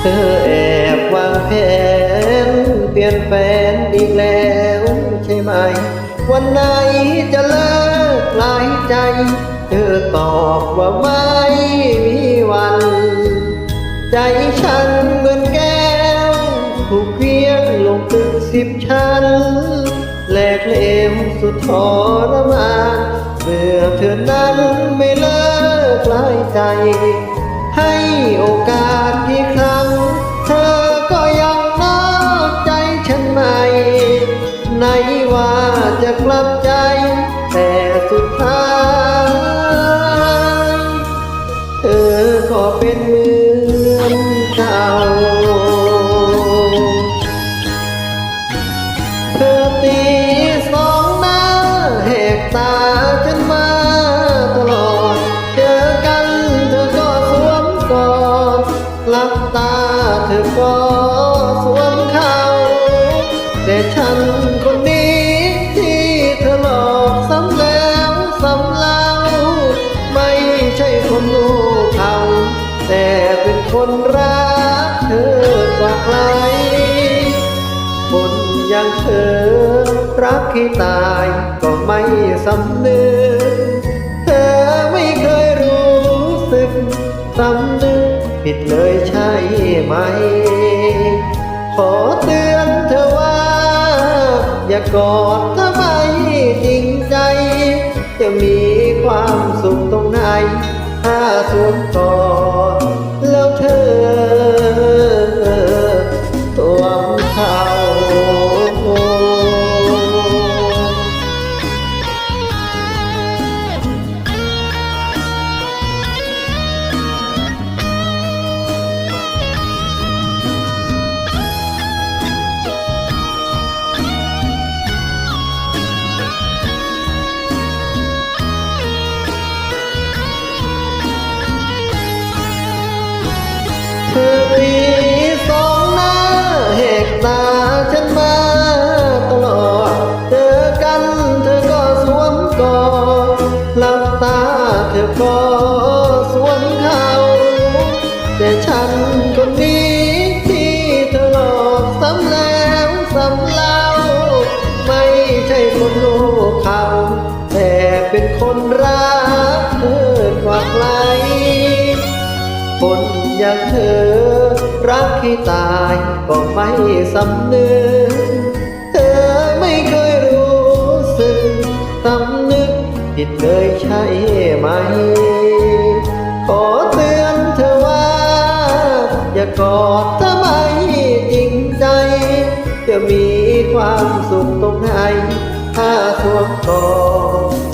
เธอแอบวางแผนเปลี่ยนแฟนอีกแล้วใช่ไหม วันไหนจะเลิกหลายใจ เธอตอบว่าไม่มีวัน ใจฉันเหมือนแก้วถูกเคลี้ยงลงตึกสิบชั้นแหลกเลวสุดทรมานเมื่อเธอนั้นไม่เลิกลายใจ ให้โอกาสกี่ครั้ง ไหนว่าจะกลับใจ แต่สุดท้าย เธอก็เป็นเหมือนเก่าเธอตีสองหน้าแหกตาฉันมาตลอด เจอกันเธอก็สวมกอดหลับตาเธอก็สวมเขาแต่ฉัน คนรักเธอกว่าใคร คนอย่างเธอรักให้ตายก็ไม่สำนึก เธอไม่เคยรู้สึกสำนึกผิดเลยใช่ไหม ขอเตือนเธอว่า อย่ากอดถ้าไม่จริงใจ จะมีความสุขตรงไหน ถ้าสวมกอด ตาฉันมาตลอด เจอกันเธอก็สวมกอดหลับตาเธอก็สวมเขาแต่ฉันคนนี้ที่เธอหลอกซ้ำแล้วซ้ำเล่า ไม่ใช่คนโลกเขาแต่เป็นคนรักเธอกว่าใครคนอย่างเธอ รักให้ตายก็ไม่สำนึกเธอไม่เคยรู้สึกสำนึกผิดเลยใช่ไหม ขอเตือนเธอว่า อย่ากอดถ้าไมจริงใจ จะมีความสุขตรงไหนถ้าสวมกอด